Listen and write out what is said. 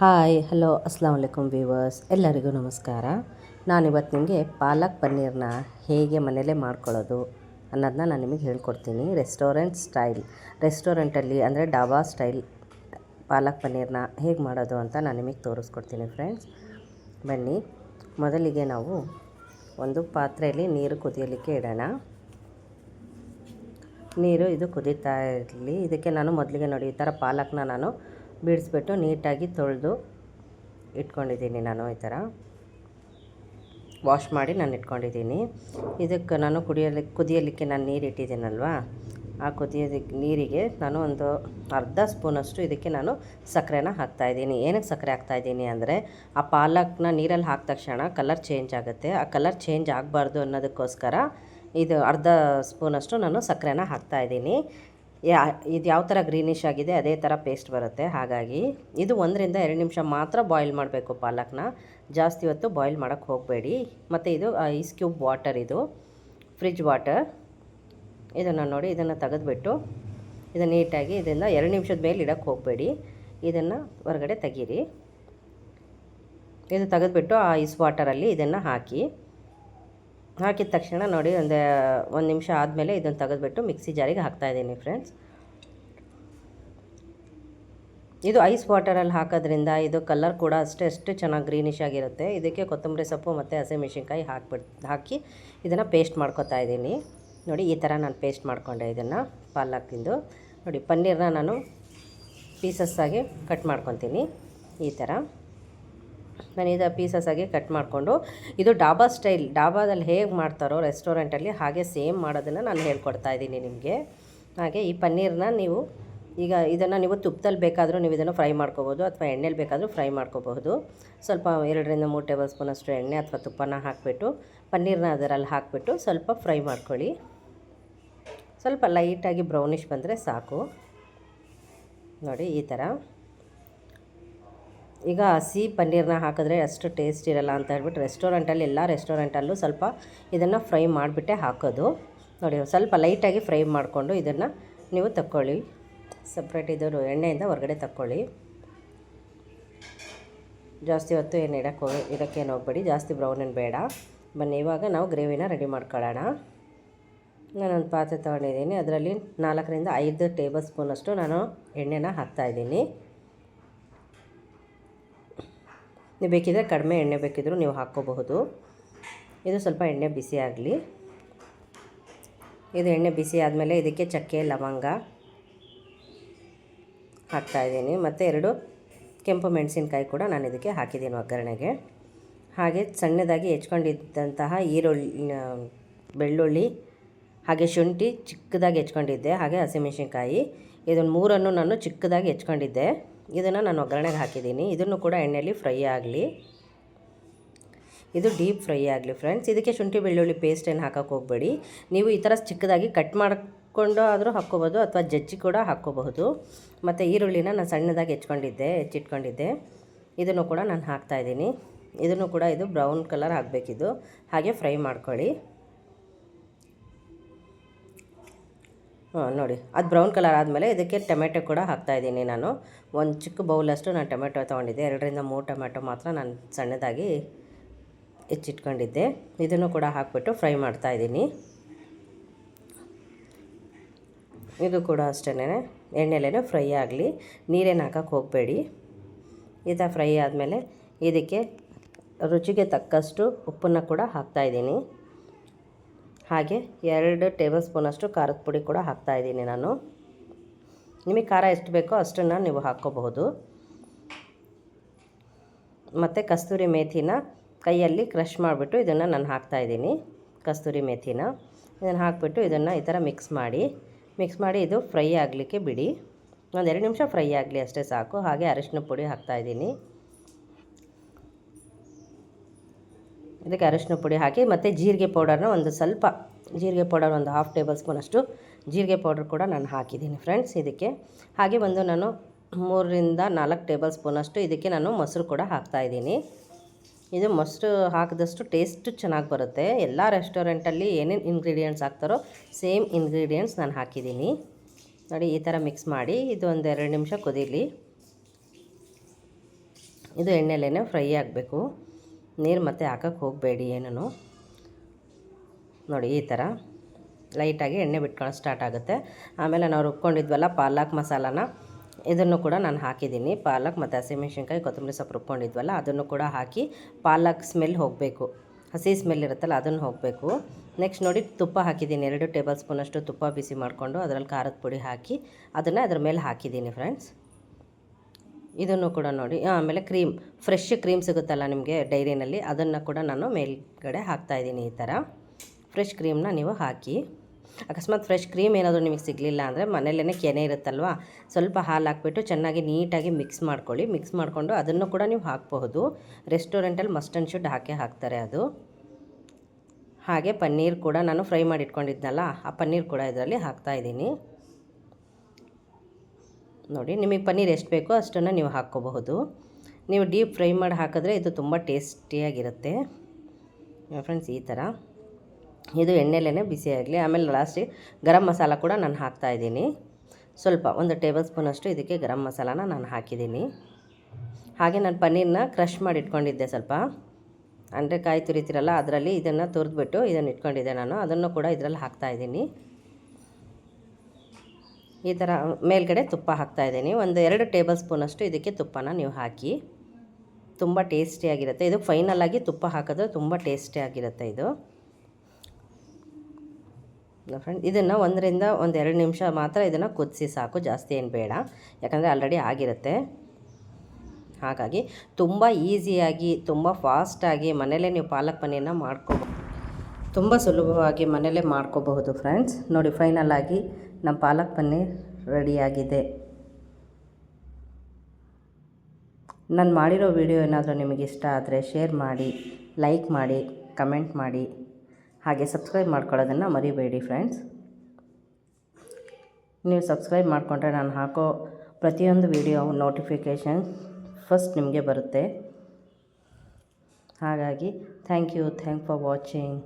Hi, hello ಅಸ್ಲಾಂ ವಲೈಕುಮ್ viewers ಎಲ್ಲರಿಗೂ ನಮಸ್ಕಾರ. ನಾನಿವತ್ತು ನಿಮಗೆ ಪಾಲಕ್ ಪನ್ನೀರ್ನ ಹೇಗೆ ಮನೇಲೇ ಮಾಡ್ಕೊಳ್ಳೋದು ಅನ್ನೋದನ್ನ ನಾನು ನಿಮಗೆ ಹೇಳ್ಕೊಡ್ತೀನಿ. Restaurant style. ರೆಸ್ಟೋರೆಂಟಲ್ಲಿ ಅಂದರೆ ಡಾಬಾ ಸ್ಟೈಲ್ ಪಾಲಕ್ ಪನ್ನೀರ್ನ ಹೇಗೆ ಮಾಡೋದು ಅಂತ ನಾನು ನಿಮಗೆ ತೋರಿಸ್ಕೊಡ್ತೀನಿ ಫ್ರೆಂಡ್ಸ್. ಬನ್ನಿ, ಮೊದಲಿಗೆ ನಾವು ಒಂದು ಪಾತ್ರೆಯಲ್ಲಿ ನೀರು ಕುದಿಯಲಿಕ್ಕೆ ಇಡೋಣ. ನೀರು ಇದು ಕುದೀತಾ ಇರಲಿ. ಇದಕ್ಕೆ ನಾನು ಮೊದಲಿಗೆ ನೋಡಿ ಈ ಥರ ಪಾಲಕ್ನ ನಾನು ಬಿಡಿಸ್ಬಿಟ್ಟು ನೀಟಾಗಿ ತೊಳೆದು ಇಟ್ಕೊಂಡಿದ್ದೀನಿ ನಾನು ಈ ಥರ. ವಾಶ್ ಮಾಡಿ ನಾನು ಇಟ್ಕೊಂಡಿದ್ದೀನಿ. ಇದಕ್ಕೆ ನಾನು ಕುಡಿಯಲಿಕ್ಕೆ ಕುದಿಯಲಿಕ್ಕೆ ನಾನು ನೀರು ಇಟ್ಟಿದ್ದೀನಲ್ವಾ? ಆ ಕುದಿಯೋದಕ್ಕೆ ನೀರಿಗೆ ನಾನು ಒಂದು ಅರ್ಧ ಸ್ಪೂನಷ್ಟು ಇದಕ್ಕೆ ನಾನು ಸಕ್ಕರೆನ ಹಾಕ್ತಾಯಿದ್ದೀನಿ ಏನಕ್ಕೆ ಸಕ್ಕರೆ ಹಾಕ್ತಾಯಿದ್ದೀನಿ ಅಂದರೆ, ಆ ಪಾಲಕ್ನ ನೀರಲ್ಲಿ ಹಾಕಿದ ತಕ್ಷಣ ಕಲರ್ ಚೇಂಜ್ ಆಗುತ್ತೆ. ಆ ಕಲರ್ ಚೇಂಜ್ ಆಗಬಾರ್ದು ಅನ್ನೋದಕ್ಕೋಸ್ಕರ ಇದು ಅರ್ಧ ಸ್ಪೂನಷ್ಟು ನಾನು ಸಕ್ಕರೆನ ಹಾಕ್ತಾಯಿದ್ದೀನಿ ಯಾ, ಇದು ಯಾವ ಥರ ಗ್ರೀನಿಶ್ ಆಗಿದೆ, ಅದೇ ಥರ ಪೇಸ್ಟ್ ಬರುತ್ತೆ. ಹಾಗಾಗಿ ಇದು ಒಂದರಿಂದ ಎರಡು ನಿಮಿಷ ಮಾತ್ರ ಬಾಯ್ಲ್ ಮಾಡಬೇಕು ಪಾಲಕ್ನ. ಜಾಸ್ತಿ ಹೊತ್ತು ಬಾಯ್ಲ್ ಮಾಡೋಕ್ಕೆ ಹೋಗಬೇಡಿ. ಮತ್ತು ಇದು ಐಸ್ ಕ್ಯೂಬ್ ವಾಟರ್ ಇದು. ಫ್ರಿಜ್ ವಾಟರ್ ಇದನ್ನು ನೋಡಿ, ಇದನ್ನು ತೆಗೆದುಬಿಟ್ಟು ಇದನ್ನು ನೀಟಾಗಿ ಇದರಿಂದ ಎರಡು ನಿಮಿಷದ ಮೇಲೆ ಇಡೋಕ್ಕೆ ಹೋಗಬೇಡಿ. ಇದನ್ನು ಹೊರಗಡೆ ತೆಗೀರಿ. ಇದು ತೆಗೆದುಬಿಟ್ಟು ಆ ಐಸ್ ವಾಟರಲ್ಲಿ ಇದನ್ನು ಹಾಕಿ. ಹಾಕಿದ ತಕ್ಷಣ ನೋಡಿ, ಒಂದು ಒಂದು ನಿಮಿಷ ಆದಮೇಲೆ ಇದನ್ನು ತೆಗೆದುಬಿಟ್ಟು ಮಿಕ್ಸಿ ಜಾರಿಗೆ ಹಾಕ್ತಾಯಿದ್ದೀನಿ ಫ್ರೆಂಡ್ಸ್. ಇದು ಐಸ್ ವಾಟರಲ್ಲಿ ಹಾಕೋದ್ರಿಂದ ಇದು ಕಲರ್ ಕೂಡ ಅಷ್ಟೇ, ಅಷ್ಟು ಚೆನ್ನಾಗಿ ಗ್ರೀನಿಶ್ ಆಗಿರುತ್ತೆ. ಇದಕ್ಕೆ ಕೊತ್ತಂಬರಿ ಸೊಪ್ಪು ಮತ್ತು ಹಸಿಮೆಣ್ಸಿನ್ಕಾಯಿ ಹಾಕ್ಬಿಟ್ಟು ಹಾಕಿ ಇದನ್ನು ಪೇಸ್ಟ್ ಮಾಡ್ಕೊತಾ ಇದ್ದೀನಿ. ನೋಡಿ, ಈ ಥರ ನಾನು ಪೇಸ್ಟ್ ಮಾಡಿಕೊಂಡೆ ಇದನ್ನು ಪಾಲಕ್ಕಿಂದು ನೋಡಿ ಪನ್ನೀರನ್ನ ನಾನು ಪೀಸಸ್ ಆಗಿ ಕಟ್ ಮಾಡ್ಕೊತೀನಿ ಈ ಥರ ನಾನು ಇದು ಪೀಸಸ್ ಆಗಿ ಕಟ್ ಮಾಡಿಕೊಂಡು, ಇದು ಡಾಬಾ ಸ್ಟೈಲ್ ಡಾಬಾದಲ್ಲಿ ಹೇಗೆ ಮಾಡ್ತಾರೋ ರೆಸ್ಟೋರೆಂಟಲ್ಲಿ ಹಾಗೆ ಸೇಮ್ ಮಾಡೋದನ್ನು ನಾನು ಹೇಳ್ಕೊಡ್ತಾ ಇದ್ದೀನಿ ನಿಮಗೆ. ಹಾಗೆ ಈ ಪನ್ನೀರನ್ನ ನೀವು ಈಗ ಇದನ್ನು ನೀವು ತುಪ್ಪದಲ್ಲಿ ಬೇಕಾದರೂ ನೀವು ಇದನ್ನು ಫ್ರೈ ಮಾಡ್ಕೋಬೋದು ಅಥವಾ ಎಣ್ಣೆಲಿ ಬೇಕಾದರೂ ಫ್ರೈ ಮಾಡ್ಕೋಬಹುದು. ಸ್ವಲ್ಪ ಎರಡರಿಂದ ಮೂರು ಟೇಬಲ್ ಸ್ಪೂನಷ್ಟು ಎಣ್ಣೆ ಅಥವಾ ತುಪ್ಪನ ಹಾಕಿಬಿಟ್ಟು ಪನ್ನೀರನ್ನ ಅದರಲ್ಲಿ ಹಾಕಿಬಿಟ್ಟು ಸ್ವಲ್ಪ ಫ್ರೈ ಮಾಡ್ಕೊಳ್ಳಿ. ಸ್ವಲ್ಪ ಲೈಟಾಗಿ ಬ್ರೌನಿಷ್ ಬಂದರೆ ಸಾಕು. ನೋಡಿ ಈ ಥರ ಈಗ ಹಸಿ ಪನ್ನೀರನ್ನ ಹಾಕಿದ್ರೆ ಅಷ್ಟು ಟೇಸ್ಟ್ ಇರಲ್ಲ ಅಂತ ಹೇಳ್ಬಿಟ್ಟು ರೆಸ್ಟೋರೆಂಟಲ್ಲಿ ಎಲ್ಲ ರೆಸ್ಟೋರೆಂಟಲ್ಲೂ ಸ್ವಲ್ಪ ಇದನ್ನು ಫ್ರೈ ಮಾಡಿಬಿಟ್ಟೆ ಹಾಕೋದು. ನೋಡಿ, ಸ್ವಲ್ಪ ಲೈಟಾಗಿ ಫ್ರೈ ಮಾಡಿಕೊಂಡು ಇದನ್ನು ನೀವು ತಕ್ಕೊಳ್ಳಿ. ಸಪ್ರೇಟ್ ಇದು ಎಣ್ಣೆಯಿಂದ ಹೊರಗಡೆ ತಕ್ಕೊಳ್ಳಿ. ಜಾಸ್ತಿ ಹೊತ್ತು ಏನು ಇಡಕ್ಕೆ ಹೋಗಿ ಇಡೋಕ್ಕೇನು ಹೋಗ್ಬೇಡಿ, ಜಾಸ್ತಿ ಬ್ರೌನ್ ಏನು ಬೇಡ. ಬನ್ನಿ, ಇವಾಗ ನಾವು ಗ್ರೇವಿನ ರೆಡಿ ಮಾಡ್ಕೊಳ್ಳೋಣ. ನಾನೊಂದು ಪಾತ್ರೆ ತೊಗೊಂಡಿದ್ದೀನಿ. ಅದರಲ್ಲಿ ನಾಲ್ಕರಿಂದ ಐದು ಟೇಬಲ್ ಸ್ಪೂನಷ್ಟು ನಾನು ಎಣ್ಣೆನ ಹಾಕ್ತಾಯಿದ್ದೀನಿ ನೀವು ಬೇಕಿದ್ದರೆ ಕಡಿಮೆ ಎಣ್ಣೆ ಬೇಕಿದ್ದರೂ ನೀವು ಹಾಕ್ಕೋಬಹುದು. ಇದು ಸ್ವಲ್ಪ ಎಣ್ಣೆ ಬಿಸಿ ಆಗಲಿ. ಇದು ಎಣ್ಣೆ ಬಿಸಿ ಆದಮೇಲೆ ಇದಕ್ಕೆ ಚಕ್ಕೆ, ಲವಂಗ ಹಾಕ್ತಾಯಿದ್ದೀನಿ ಮತ್ತು ಎರಡು ಕೆಂಪು ಮೆಣಸಿನ್ಕಾಯಿ ಕೂಡ ನಾನು ಇದಕ್ಕೆ ಹಾಕಿದ್ದೀನಿ ಒಗ್ಗರಣೆಗೆ. ಹಾಗೆ ಸಣ್ಣದಾಗಿ ಹೆಚ್ಕೊಂಡಿದ್ದಂತಹ ಈರುಳ್ಳಿ, ಬೆಳ್ಳುಳ್ಳಿ, ಹಾಗೆ ಶುಂಠಿ ಚಿಕ್ಕದಾಗಿ ಹೆಚ್ಕೊಂಡಿದ್ದೆ, ಹಾಗೆ ಹಸಿಮೆಣಸಿನ್ಕಾಯಿ. ಇದೊಂದು ಮೂರನ್ನು ನಾನು ಚಿಕ್ಕದಾಗಿ ಹೆಚ್ಕೊಂಡಿದ್ದೆ. ಇದನ್ನು ನಾನು ಒಗ್ಗರಣೆಗೆ ಹಾಕಿದ್ದೀನಿ. ಇದನ್ನು ಕೂಡ ಎಣ್ಣೆಯಲ್ಲಿ ಫ್ರೈ ಆಗಲಿ. ಇದು ಡೀಪ್ ಫ್ರೈ ಆಗಲಿ ಫ್ರೆಂಡ್ಸ್. ಇದಕ್ಕೆ ಶುಂಠಿ ಬೆಳ್ಳುಳ್ಳಿ ಪೇಸ್ಟ್ ಏನು ಹಾಕೋಕ್ಕೆ ಹೋಗಬೇಡಿ. ನೀವು ಈ ಥರ ಚಿಕ್ಕದಾಗಿ ಕಟ್ ಮಾಡಿಕೊಂಡು ಆದರೂ ಹಾಕ್ಕೋಬೋದು ಅಥವಾ ಜಜ್ಜಿ ಕೂಡ ಹಾಕ್ಕೋಬಹುದು. ಮತ್ತು ಈರುಳ್ಳಿನ ನಾನು ಸಣ್ಣದಾಗಿ ಹೆಚ್ಕೊಂಡಿದ್ದೆ, ಹೆಚ್ಚಿಟ್ಕೊಂಡಿದ್ದೆ. ಇದನ್ನು ಕೂಡ ನಾನು ಹಾಕ್ತಾಯಿದ್ದೀನಿ ಇದನ್ನು ಕೂಡ ಇದು ಬ್ರೌನ್ ಕಲರ್ ಆಗಬೇಕಿದು. ಹಾಗೆ ಫ್ರೈ ಮಾಡ್ಕೊಳ್ಳಿ. ನೋಡಿ. ಅದು ಬ್ರೌನ್ ಕಲರ್ ಆದಮೇಲೆ ಇದಕ್ಕೆ ಟೊಮೆಟೊ ಕೂಡ ಹಾಕ್ತಾಯಿದ್ದೀನಿ ನಾನು. ಒಂದು ಚಿಕ್ಕ ಬೌಲಷ್ಟು ನಾನು ಟೊಮೆಟೊ ತೊಗೊಂಡಿದ್ದೆ. ಎರಡರಿಂದ ಮೂರು ಟೊಮೆಟೊ ಮಾತ್ರ ನಾನು ಸಣ್ಣದಾಗಿ ಹೆಚ್ಚಿಟ್ಕೊಂಡಿದ್ದೆ. ಇದನ್ನು ಕೂಡ ಹಾಕ್ಬಿಟ್ಟು ಫ್ರೈ ಮಾಡ್ತಾಯಿದ್ದೀನಿ ಇದು ಕೂಡ ಅಷ್ಟೇ ಎಣ್ಣೆಲೇ ಫ್ರೈ ಆಗಲಿ. ನೀರೇನು ಹಾಕಕ್ಕೆ ಹೋಗಬೇಡಿ. ಈ ಥರ ಫ್ರೈ ಆದಮೇಲೆ ಇದಕ್ಕೆ ರುಚಿಗೆ ತಕ್ಕಷ್ಟು ಉಪ್ಪನ್ನು ಕೂಡ ಹಾಕ್ತಾಯಿದ್ದೀನಿ ಹಾಗೆ ಎರಡು ಟೇಬಲ್ ಸ್ಪೂನಷ್ಟು ಖಾರದ ಪುಡಿ ಕೂಡ ಹಾಕ್ತಾ ಇದ್ದೀನಿ ನಾನು. ನಿಮಗೆ ಖಾರ ಎಷ್ಟು ಬೇಕೋ ಅಷ್ಟನ್ನು ನೀವು ಹಾಕ್ಕೋಬಹುದು. ಮತ್ತು ಕಸ್ತೂರಿ ಮೇಥಿನ ಕೈಯಲ್ಲಿ ಕ್ರಷ್ ಮಾಡಿಬಿಟ್ಟು ಇದನ್ನು ನಾನು ಹಾಕ್ತಾಯಿದ್ದೀನಿ ಕಸ್ತೂರಿ ಮೇಥಿನ. ಇದನ್ನು ಹಾಕಿಬಿಟ್ಟು ಇದನ್ನು ಈ ಥರ ಮಿಕ್ಸ್ ಮಾಡಿ ಮಿಕ್ಸ್ ಮಾಡಿ ಇದು ಫ್ರೈ ಆಗಲಿಕ್ಕೆ ಬಿಡಿ. ಒಂದು ಎರಡು ನಿಮಿಷ ಫ್ರೈ ಆಗಲಿ ಅಷ್ಟೇ ಸಾಕು. ಹಾಗೆ ಅರಿಶಿನ ಪುಡಿ ಹಾಕ್ತಾಯಿದ್ದೀನಿ ಇದಕ್ಕೆ ಅರಿಶಿನ ಪುಡಿ ಹಾಕಿ ಮತ್ತು ಜೀರಿಗೆ ಪೌಡರ್ನ ಒಂದು ಸ್ವಲ್ಪ, ಜೀರಿಗೆ ಪೌಡರ್ ಒಂದು ಹಾಫ್ ಟೇಬಲ್ ಸ್ಪೂನಷ್ಟು ಜೀರಿಗೆ ಪೌಡರ್ ಕೂಡ ನಾನು ಹಾಕಿದ್ದೀನಿ ಫ್ರೆಂಡ್ಸ್ ಇದಕ್ಕೆ ಹಾಗೆ ಒಂದು ನಾನು ಮೂರರಿಂದ ನಾಲ್ಕು ಟೇಬಲ್ ಸ್ಪೂನಷ್ಟು ಇದಕ್ಕೆ ನಾನು ಮೊಸರು ಕೂಡ ಹಾಕ್ತಾಯಿದ್ದೀನಿ ಇದು ಮೊಸರು ಹಾಕಿದಷ್ಟು ಟೇಸ್ಟ್ ಚೆನ್ನಾಗಿ ಬರುತ್ತೆ. ಎಲ್ಲ ರೆಸ್ಟೋರೆಂಟಲ್ಲಿ ಏನೇನು ಇಂಗ್ರೀಡಿಯೆಂಟ್ಸ್ ಹಾಕ್ತಾರೋ ಸೇಮ್ ಇಂಗ್ರೀಡಿಯೆಂಟ್ಸ್ ನಾನು ಹಾಕಿದ್ದೀನಿ. ನೋಡಿ, ಈ ಥರ ಮಿಕ್ಸ್ ಮಾಡಿ ಇದು ಒಂದು ಎರಡು ನಿಮಿಷ ಕುದೀಲಿ. ಇದು ಎಣ್ಣೆಲೇ ಫ್ರೈ ಆಗಬೇಕು. ನೀರು ಮತ್ತೆ ಹಾಕಕ್ಕೆ ಹೋಗಬೇಡಿ ಏನೂ ನೋಡಿ ಈ ಥರ ಲೈಟಾಗಿ ಎಣ್ಣೆ ಬಿಟ್ಕೊಳ್ಳೋ ಸ್ಟಾರ್ಟ್ ಆಗುತ್ತೆ. ಆಮೇಲೆ ನಾವು ರುಬ್ಕೊಂಡಿದ್ವಲ್ಲ ಪಾಲಕ್ ಮಸಾಲಾನ, ಇದನ್ನು ಕೂಡ ನಾನು ಹಾಕಿದ್ದೀನಿ. ಪಾಲಕ್ ಮತ್ತು ಹಸಿಮೆಣ್ಸಿನ್ಕಾಯಿ, ಕೊತ್ತಂಬರಿ ಸೊಪ್ಪು ರುಬ್ಕೊಂಡಿದ್ವಲ್ಲ, ಅದನ್ನು ಕೂಡ ಹಾಕಿ ಪಾಲಕ್ ಸ್ಮೆಲ್ ಹೋಗಬೇಕು. ಹಸಿ ಸ್ಮೆಲ್ ಇರುತ್ತಲ್ಲ, ಅದನ್ನು ಹೋಗಬೇಕು. ನೆಕ್ಸ್ಟ್ ನೋಡಿ, ತುಪ್ಪ ಹಾಕಿದ್ದೀನಿ. ಎರಡು ಟೇಬಲ್ ಸ್ಪೂನಷ್ಟು ತುಪ್ಪ ಬಿಸಿ ಮಾಡಿಕೊಂಡು ಅದರಲ್ಲಿ ಖಾರದ ಪುಡಿ ಹಾಕಿ ಅದನ್ನು ಅದ್ರ ಮೇಲೆ ಹಾಕಿದ್ದೀನಿ ಫ್ರೆಂಡ್ಸ್ ಇದನ್ನು ಕೂಡ ನೋಡಿ. ಆಮೇಲೆ ಕ್ರೀಮ್, ಫ್ರೆಶ್ ಕ್ರೀಮ್ ಸಿಗುತ್ತಲ್ಲ ನಿಮಗೆ ಡೈರಿನಲ್ಲಿ, ಅದನ್ನು ಕೂಡ ನಾನು ಮೇಲ್ಗಡೆ ಹಾಕ್ತಾಯಿದ್ದೀನಿ ಈ ಥರ. ಫ್ರೆಶ್ ಕ್ರೀಮ್ನ ನೀವು ಹಾಕಿ, ಅಕಸ್ಮಾತ್ ಫ್ರೆಶ್ ಕ್ರೀಮ್ ಏನಾದರೂ ನಿಮಗೆ ಸಿಗಲಿಲ್ಲ ಅಂದರೆ ಮನೇಲೇ ಕೆನೆ ಇರುತ್ತಲ್ವ, ಸ್ವಲ್ಪ ಹಾಲು ಹಾಕ್ಬಿಟ್ಟು ಚೆನ್ನಾಗಿ ನೀಟಾಗಿ ಮಿಕ್ಸ್ ಮಾಡ್ಕೊಳ್ಳಿ. ಮಿಕ್ಸ್ ಮಾಡಿಕೊಂಡು ಅದನ್ನು ಕೂಡ ನೀವು ಹಾಕಬಹುದು. ರೆಸ್ಟೋರೆಂಟಲ್ಲಿ ಮಸ್ಟ್ ಆ್ಯಂಡ್ ಶುಡ್ ಹಾಕೇ ಹಾಕ್ತಾರೆ ಅದು. ಹಾಗೆ ಪನ್ನೀರ್ ಕೂಡ ನಾನು ಫ್ರೈ ಮಾಡಿ ಇಟ್ಕೊಂಡಿದ್ನಲ್ಲ ಆ ಪನ್ನೀರ್ ಕೂಡ ಇದರಲ್ಲಿ ಹಾಕ್ತಾಯಿದ್ದೀನಿ ನೋಡಿ, ನಿಮಗೆ ಪನ್ನೀರ್ ಎಷ್ಟು ಬೇಕೋ ಅಷ್ಟನ್ನು ನೀವು ಹಾಕ್ಕೋಬಹುದು. ನೀವು ಡೀಪ್ ಫ್ರೈ ಮಾಡಿ ಹಾಕಿದ್ರೆ ಇದು ತುಂಬ ಟೇಸ್ಟಿಯಾಗಿರುತ್ತೆ. ಫ್ರೆಂಡ್ಸ್, ಈ ಥರ. ಇದು ಎಣ್ಣೆಲೇ ಬಿಸಿಯಾಗಲಿ ಆಮೇಲೆ ಲಾಸ್ಟಿಗೆ ಗರಂ ಮಸಾಲ ಕೂಡ ನಾನು ಹಾಕ್ತಾಯಿದ್ದೀನಿ ಸ್ವಲ್ಪ, ಒಂದು ಟೇಬಲ್ ಸ್ಪೂನಷ್ಟು ಇದಕ್ಕೆ ಗರಂ ಮಸಾಲಾನ ನಾನು ಹಾಕಿದ್ದೀನಿ. ಹಾಗೆ ನಾನು ಪನ್ನೀರನ್ನ ಕ್ರಷ್ ಮಾಡಿ ಇಟ್ಕೊಂಡಿದ್ದೆ ಸ್ವಲ್ಪ. ಅಂದರೆ ಕಾಯಿ ತುರಿತೀರಲ್ಲ, ಅದರಲ್ಲಿ ಇದನ್ನು ತುರಿದ್ಬಿಟ್ಟು ಇದನ್ನು ಇಟ್ಕೊಂಡಿದ್ದೆ ನಾನು. ಅದನ್ನು ಕೂಡ ಇದರಲ್ಲಿ ಹಾಕ್ತಾಯಿದ್ದೀನಿ ಈ ಥರ ಮೇಲ್ಗಡೆ ತುಪ್ಪ ಹಾಕ್ತಾಯಿದ್ದೀನಿ ಒಂದು ಎರಡು ಟೇಬಲ್ ಸ್ಪೂನಷ್ಟು ಇದಕ್ಕೆ ತುಪ್ಪನ ನೀವು ಹಾಕಿ. ತುಂಬ ಟೇಸ್ಟಿಯಾಗಿರುತ್ತೆ ಇದು ಫೈನಲಾಗಿ ತುಪ್ಪ ಹಾಕಿದ್ರೆ ತುಂಬ ಟೇಸ್ಟಿಯಾಗಿರುತ್ತೆ ಇದು. ಫ್ರೆಂಡ್ ಇದನ್ನು ಒಂದರಿಂದ ಒಂದು ಎರಡು ನಿಮಿಷ ಮಾತ್ರ ಇದನ್ನು ಕುದಿಸಿ ಸಾಕು. ಜಾಸ್ತಿ ಏನು ಬೇಡ. ಯಾಕಂದರೆ ಆಲ್ರೆಡಿ ಆಗಿರುತ್ತೆ. ಹಾಗಾಗಿ ತುಂಬ ಈಸಿಯಾಗಿ ತುಂಬ ಫಾಸ್ಟಾಗಿ ಮನೇಲೇ ನೀವು ಪಾಲಕ್ ಪನ್ನೀರನ್ನ ಮಾಡ್ಕೋಬೋದು ತುಂಬ ಸುಲಭವಾಗಿ ಮನೇಲೇ ಮಾಡ್ಕೋಬಹುದು ಫ್ರೆಂಡ್ಸ್ ನೋಡಿ ಫೈನಲ್ ಆಗಿ ನಮ್ಮ ಪಾಲಕ್ ಪನ್ನೀರ್ ರೆಡಿಯಾಗಿದೆ. ನಾನು ಮಾಡಿರೋ ವಿಡಿಯೋ ಏನಾದರೂ ನಿಮಗೆ ಇಷ್ಟ ಆದರೆ ಶೇರ್ ಮಾಡಿ, ಲೈಕ್ ಮಾಡಿ, ಕಮೆಂಟ್ ಮಾಡಿ. ಹಾಗೆ ಸಬ್ಸ್ಕ್ರೈಬ್ ಮಾಡ್ಕೊಳ್ಳೋದನ್ನು ಮರಿಬೇಡಿ ಫ್ರೆಂಡ್ಸ್. ನೀವು ಸಬ್ಸ್ಕ್ರೈಬ್ ಮಾಡಿಕೊಂಡ್ರೆ ನಾನು ಹಾಕೋ ಪ್ರತಿಯೊಂದು ವಿಡಿಯೋ ನೋಟಿಫಿಕೇಷನ್ ಫಸ್ಟ್ ನಿಮಗೆ ಬರುತ್ತೆ. ಹಾಗಾಗಿ thank you, thank for watching.